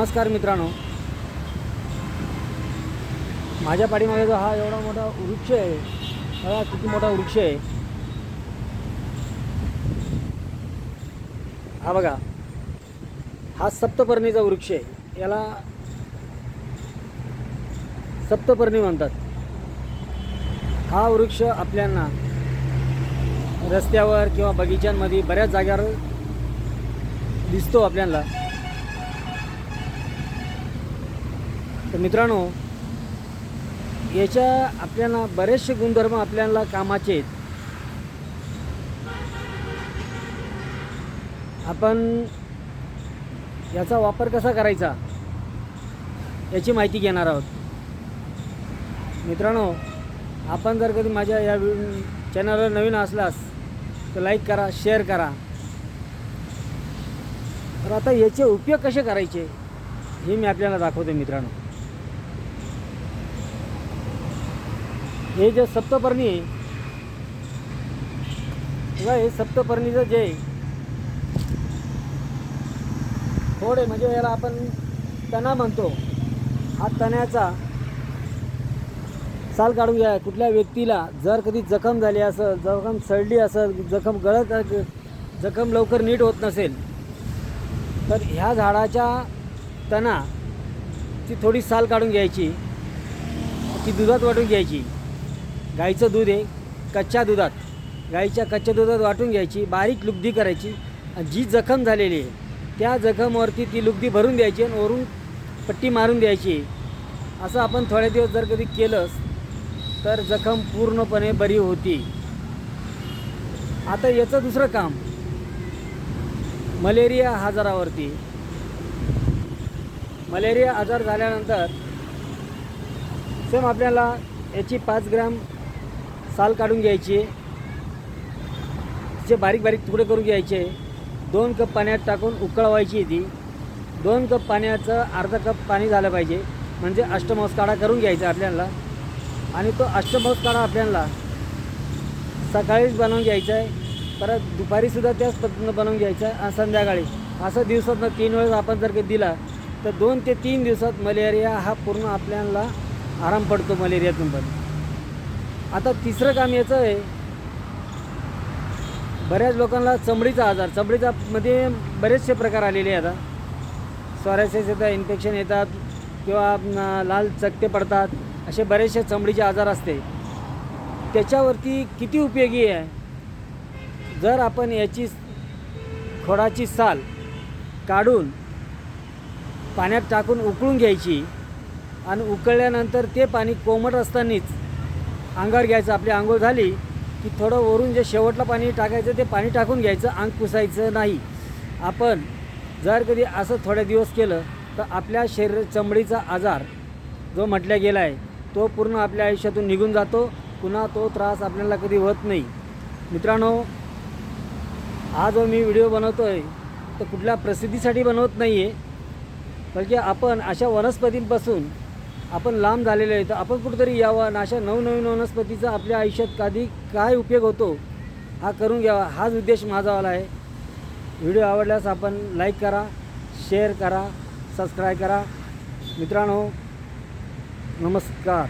नमस्कार मित्रांनो. माझ्या पाठीमागे जो हा एवढा मोठा वृक्ष आहे हा किती मोठा वृक्ष आहे. हा बघा हा सप्तपर्णीचा वृक्ष आहे. याला सप्तपर्णी म्हणतात. हा वृक्ष आपल्यांना रस्त्यावर किंवा बगीच्यांमध्ये बऱ्याच जाग्यावर दिसतो आपल्याला. तर मित्रांनो याच्या आपल्याला बरेचसे गुणधर्म आपल्याला कामाचे आहेत. आपण याचा वापर कसा करायचा याची माहिती घेणार आहोत. मित्रांनो आपण जर कधी माझ्या या चॅनलवर नवीन असलास तर लाईक करा शेअर करा. तर आता याचे उपयोग कसे करायचे हे मी आपल्याला दाखवतो मित्रांनो. हे जे सप्तपर्णी आहे हे सप्तपर्णीचं जे आहे, थोडे म्हणजे याला आपण तणा म्हणतो. हा तण्याचा साल काढून घ्या कुठल्या व्यक्तीला जर कधी जखम झाली असेल जखम सडली असेल जखम गळत जखम लवकर नीट होत नसेल तर ह्या झाडाच्या तणाची ती थोडी साल काढून घ्यायची. ती दुधात वाटून घ्यायची. गाईचं दूध आहे कच्च्या दुधात. गाईच्या कच्च्या दुधात वाटून घ्यायची बारीक लुगदी करायची. आणि जी जखम झालेली आहे त्या जखमवरती ती लुगदी भरून द्यायची आणि वरून पट्टी मारून द्यायची. असं आपण थोडे दिवस जर कधी केलंच तर जखम पूर्णपणे बरी होती. आता याचं दुसरं काम. मलेरिया आजारावरती. मलेरिया आजार झाल्यानंतर सेम आपल्याला याची पाच ग्रॅम साल काढून घ्यायची. तिचे बारीक बारीक तुकडे करून घ्यायचे. दोन कप पाण्यात टाकून उकळवायची ती. दोन कप पाण्याचं अर्धा कप पाणी झालं पाहिजे. म्हणजे अष्टमांस काढा करून घ्यायचा आपल्याला. आणि तो अष्टमांस काढा आपल्याला सकाळीच बनवून घ्यायचा आहे. परत दुपारीसुद्धा त्याच पद्धतीनं बनवून घ्यायचं आहे. आणि संध्याकाळी. असं दिवसातनं तीन वेळेस आपण जर काही दिला तर दोन ते तीन दिवसात मलेरिया हा पूर्ण आपल्याला आराम पडतो मलेरियातून पण. आता तिसरं काम याचं आहे बऱ्याच लोकांना चमडीचा आजार चमडीचा मध्ये बरेचसे प्रकार आलेले आता. स्वारसेस येतात इन्फेक्शन येतात किंवा लाल चकते पडतात असे बरेचसे चमडीचे आजार असते. त्याच्यावरती किती उपयोगी आहे? जर आपण याची खोडाची साल काढून पाण्यात टाकून उकळून घ्यायची आणि उकळल्यानंतर ते पाणी कोमट असतानाच अंगावर घ्यायचं आपली आंघोळ झाली की थोडं वरून जे शेवटला पाणी टाकायचं ते पाणी टाकून घ्यायचं अंग पुसायचं नाही. आपण जर कधी असं थोडे दिवस केलं तर आपल्या शरीर चमडीचा आजार जो म्हटल्या गेला आहे तो पूर्ण आपल्या आयुष्यातून निघून जातो पुन्हा तो त्रास आपल्याला कधी होत नाही. मित्रांनो हा जो मी व्हिडिओ बनवतो आहे तो कुठल्या प्रसिद्धीसाठी बनवत नाही आहे बल्कि आपण अशा वनस्पतींपासून आपण लांब झालेलो आहे तर आपण कुठेतरी यावा. आणि अशा नवनवीन वनस्पतीचा आपल्या आयुष्यात कधी काय उपयोग होतो हा करून घ्यावा. हाच उद्देश माझावाला आहे. व्हिडिओ आवडल्यास आपण लाईक करा शेअर करा सबस्क्राईब करा. मित्रांनो नमस्कार.